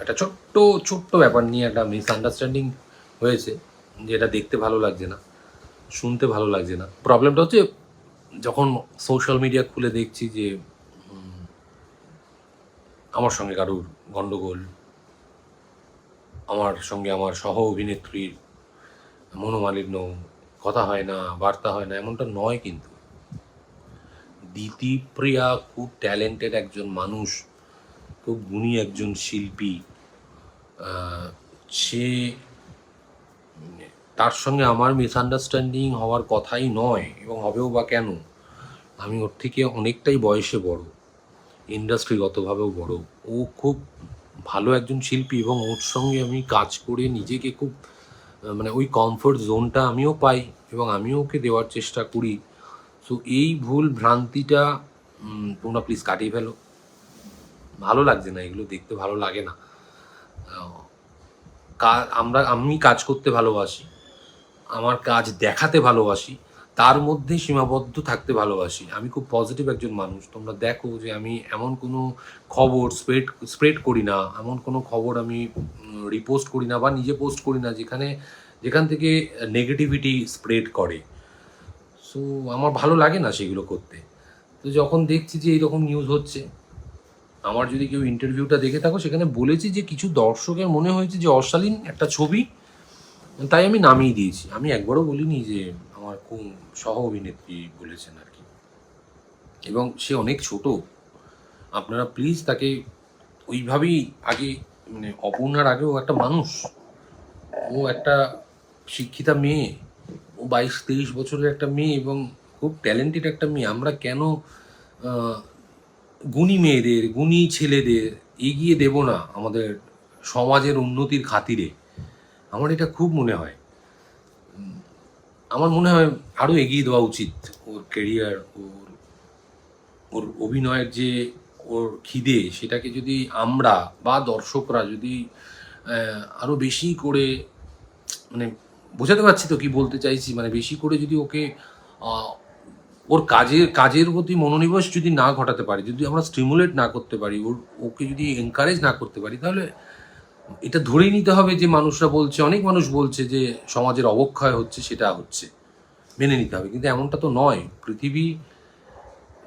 একটা ছোট্ট ছোট্ট ব্যাপার নিয়ে একটা মিসআন্ডারস্ট্যান্ডিং হয়েছে যেটা দেখতে ভালো লাগছে না, শুনতে ভালো লাগছে না। প্রবলেমটা হচ্ছে যখন সোশ্যাল মিডিয়া খুলে দেখছি যে আমার সঙ্গে কারুর গণ্ডগোল আমার সঙ্গে আমার সহ অভিনেত্রীর মনোমালিন্য, কথা হয় না, বার্তা হয় না, এমনটা নয় কিন্তু। দিতিপ্রিয়া খুব ট্যালেন্টেড একজন মানুষ, খুব গুণী একজন শিল্পী সে তার সঙ্গে আমার মিসআন্ডারস্ট্যান্ডিং হওয়ার কথাই নয়, এবং হবেও বা কেন? আমি ওর থেকে অনেকটাই বয়সে বড় ইন্ডাস্ট্রিগতভাবেও বড়। ও খুব ভালো একজন শিল্পী, এবং ওর সঙ্গে আমি কাজ করে নিজেকে খুব মানে ওই কমফোর্ট জোনটা আমিও পাই, এবং আমিও ওকে দেওয়ার চেষ্টা করি। সো এই ভুল ভ্রান্তিটা তোমরা প্লিজ কাটিয়ে ফেলো। ভালো লাগছে না, এগুলো দেখতে ভালো লাগে না। আমরা, আমি কাজ করতে ভালোবাসি, আমার কাজ দেখাতে ভালোবাসি, তার মধ্যে সীমাবদ্ধ থাকতে ভালোবাসি। আমি খুব পজিটিভ একজন মানুষ। তোমরা দেখো যে আমি এমন কোনো খবর স্প্রেড স্প্রেড করি না। এমন কোনো খবর আমি রিপোস্ট করি না বা নিজে পোস্ট করি না যেখানে, যেখান থেকে নেগেটিভিটি স্প্রেড করে। সো আমার ভালো লাগে না সেগুলো করতে। তো যখন দেখছি যে এইরকম নিউজ হচ্ছে আমার যদি কেউ ইন্টারভিউটা দেখে থাকো, সেখানে বলেছি যে কিছু দর্শকের মনে হয়েছে যে অশালীন একটা ছবি, তাই আমি নামিয়ে দিয়েছি। আমি একবারও বলিনি যে আমার কোন সহ অভিনেত্রী বলেছেন আর কি। এবং সে অনেক ছোট। আপনারা প্লিজ তাকে ওইভাবেই আগে মানে অপর্ণার আগেও একটা মানুষ। ও একটা শিক্ষিতা মেয়ে। ও বাইশ তেইশ বছরের একটা মেয়ে এবং খুব ট্যালেন্টেড একটা মেয়ে। আমরা কেন গুণী মেয়েদের, গুণী ছেলেদের এগিয়ে দেব না আমাদের সমাজের উন্নতির খাতিরে। আমার এটা খুব মনে হয়। আমার মনে হয় আরও এগিয়ে দেওয়া উচিত ওর কেরিয়ার ওর ওর অভিনয়ের যে ওর খিদে, সেটাকে যদি আমরা বা দর্শকরা যদি আরও বেশি করে মানে বোঝাতে পারছি তো কি বলতে চাইছি? মানে বেশি করে যদি ওকে ওর কাজের কাজের প্রতি মনোনিবেশ যদি না ঘটাতে পারি, যদি আমরা স্টিমুলেট না করতে পারি, ওর, ওকে যদি এনকারেজ না করতে পারি, তাহলে এটা ধরেই নিতে হবে যে মানুষরা বলছে, অনেক মানুষ বলছে যে সমাজের অবক্ষয় হচ্ছে, সেটা হচ্ছে। মেনে নিতে হবে। কিন্তু এমনটা তো নয়। পৃথিবী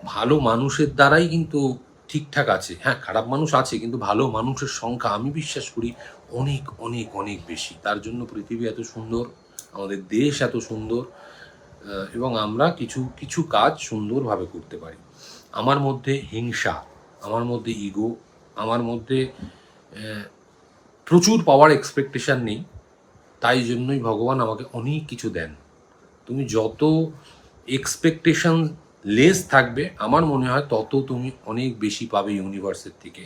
ভালো মানুষের দ্বারাই কিন্তু ঠিকঠাক আছে। হ্যাঁ খারাপ মানুষ আছে, কিন্তু ভালো মানুষের সংখ্যা আমি বিশ্বাস করি অনেক অনেক অনেক বেশি। তার জন্য পৃথিবী এত সুন্দর, আমাদের দেশ এত সুন্দর। এবং আমরা কিছু কিছু কাজ সুন্দরভাবে করতে পারি। আমার মধ্যে হিংসা, আমার মধ্যে ইগো আমার মধ্যে প্রচুর পাওয়ার এক্সপেকটেশন নেই, তাই জন্যই ভগবান আমাকে অনেক কিছু দেন। তুমি যত এক্সপেকটেশন লেস থাকবে, আমার মনে হয় তত তুমি অনেক বেশি পাবে ইউনিভার্সের থেকে।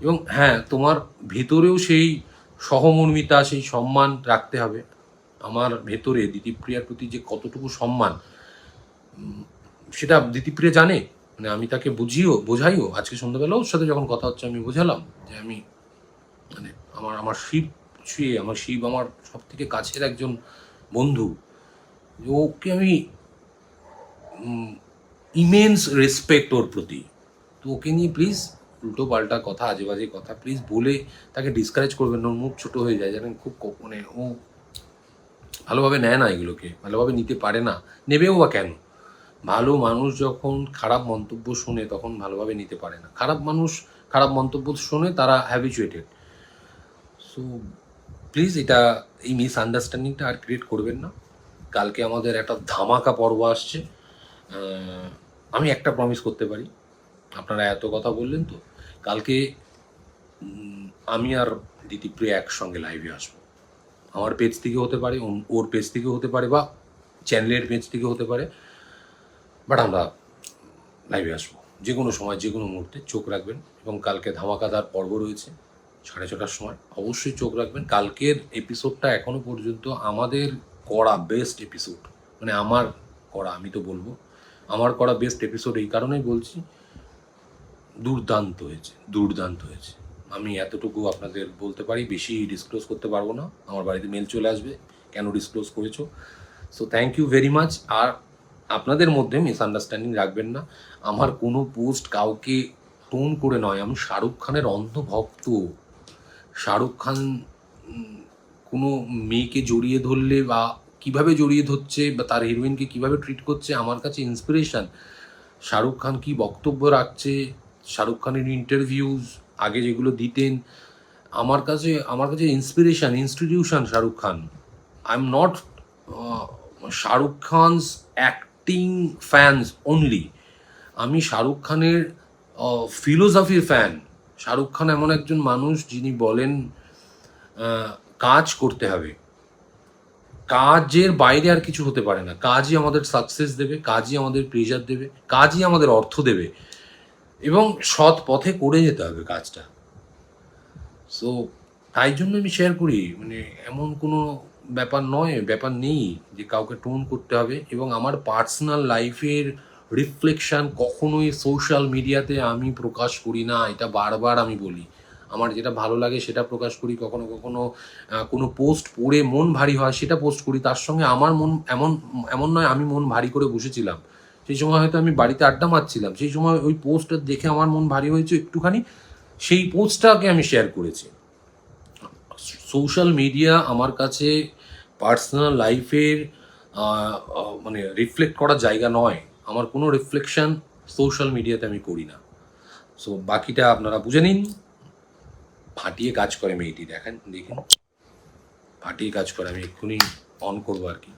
এবং হ্যাঁ তোমার ভেতরেও সেই সহমর্মিতা, সেই সম্মান রাখতে হবে। আমার ভেতরে দিতিপ্রিয়ার প্রতি যে কতটুকু সম্মান সেটা দিতিপ্রিয়া জানে। মানে আমি তাকে বুঝিও, বোঝাইও। আজকে সন্ধ্যাবেলা ওর সাথে যখন কথা হচ্ছে আমি বোঝালাম যে আমি মানে আমার আমার শিব ছুঁয়ে, আমার শিব আমার সব থেকে কাছের একজন বন্ধু। ওকে আমি ইমেন্স রেসপেক্ট ওর প্রতি। তো ওকে নিয়ে প্লিজ উল্টো পাল্টা কথা আজে বাজে কথা প্লিজ বলে তাকে ডিসকারেজ করবেন ওর মুখ ছোটো হয়ে যায়, জানেন? খুব মানে ও ভালোভাবে নেয় না এগুলোকে, ভালোভাবে নিতে পারে না, নেবেও বা কেন? ভালো মানুষ যখন খারাপ মন্তব্য শোনে তখন ভালোভাবে নিতে পারে না। খারাপ মানুষ খারাপ মন্তব্য শোনে তারা হ্যাবিচুয়েটেড সো প্লিজ এটা, এই মিসআন্ডারস্ট্যান্ডিংটা আর ক্রিয়েট করবেন না। কালকে আমাদের একটা ধামাকা পর্ব আসছে। আমি একটা প্রমিস করতে পারি। আপনারা এত কথা বললেন তো, কালকে আমি আর দিতিপ্রিয়া একসঙ্গে লাইভে আসব। আমার পেজ থেকে হতে পারে ওর পেজ থেকে হতে পারে বা চ্যানেলের পেজ থেকে হতে পারে। বাট আমরা লাইভে আসব। যে কোনো সময় যে কোনো মুহূর্তে চোখ রাখবেন এবং কালকে ধামাকাদার পর্ব রয়েছে, সাড়ে ছটার সময়। অবশ্যই চোখ রাখবেন। কালকের এপিসোডটা এখনও পর্যন্ত আমাদের করা বেস্ট এপিসোড মানে আমার করা, আমি তো বলব, আমার করা বেস্ট এপিসোড এই কারণেই বলছি, দুর্দান্ত হয়েছে দুর্দান্ত হয়েছে। আমি এতটুকু আপনাদের বলতে পারি, বেশি ডিসক্লোজ করতে পারব না। আমার বাড়িতে মেল চলে আসবে, কেন ডিসক্লোজ করেছ? So thank you very much আর আপনাদের মধ্যে মিসআন্ডারস্ট্যান্ডিং রাখবেন না। আমার কোনো পোস্ট কাউকে টোন করে নয়। আমি শাহরুখ খানের অন্ধভক্ত। শাহরুখ খান কোনো মেয়েকে জড়িয়ে ধরলে বা কীভাবে জড়িয়ে ধরছে বা তার হিরোইনকে কীভাবে ট্রিট করছে, আমার কাছে ইন্সপিরেশান শাহরুখ খান কি বক্তব্য রাখছে? শাহরুখ খানের ইন্টারভিউজ আগে যেগুলো দিতেন, আমার কাছে আমার কাছে inspiration institution Shahrukh Khan. I am not Shahrukh Khan's acting fans only আমি শাহরুখ খানের ফিলোসফির ফ্যান শাহরুখ খান এমন একজন মানুষ যিনি বলেন কাজ করতে হবে। কাজের বাইরে আর কিছু হতে পারে না। কাজই আমাদের সাকসেস দেবে, কাজই আমাদের প্রেজার দেবে, কাজই আমাদের অর্থ দেবে। এবং সৎ পথে করে যেতে হবে কাজটা। সো তাই জন্য আমি শেয়ার করি মানে এমন কোনো ব্যাপার নয়, ব্যাপার নেই যে কাউকে টোন করতে হবে এবং আমার পার্সোনাল লাইফের রিফ্লেকশন কখনোই সোশ্যাল মিডিয়াতে আমি প্রকাশ করি না, এটা বারবার আমি বলি। আমার যেটা ভালো লাগে সেটা প্রকাশ করি, কখনো কখনো কোনো পোস্ট পড়ে মন ভারী হয় সেটা পোস্ট করি, তার সঙ্গে আমার মন এমন এমন নয় আমি মন ভারী করে বসেছিলাম। সেই সময় হয়তো আমি বাড়িতে আড্ডা মারছিলাম, সেই সময় ওই পোস্টটা দেখে আমার মন ভারী হয়েছে একটুখানি, সেই পোস্টটাকে আমি শেয়ার করেছি। সোশ্যাল মিডিয়া আমার কাছে পার্সোনাল লাইফের মানে রিফ্লেক্ট করার জায়গা নয়। আমার কোনো রিফ্লেকশন সোশ্যাল মিডিয়াতে আমি করি না। সো বাকিটা আপনারা বুঝে নিন। ফাটিয়ে কাজ করে মেয়েটি, দেখেন দেখুন ফাটিয়ে কাজ করে আমি এক্ষুনি অন করব আর কি।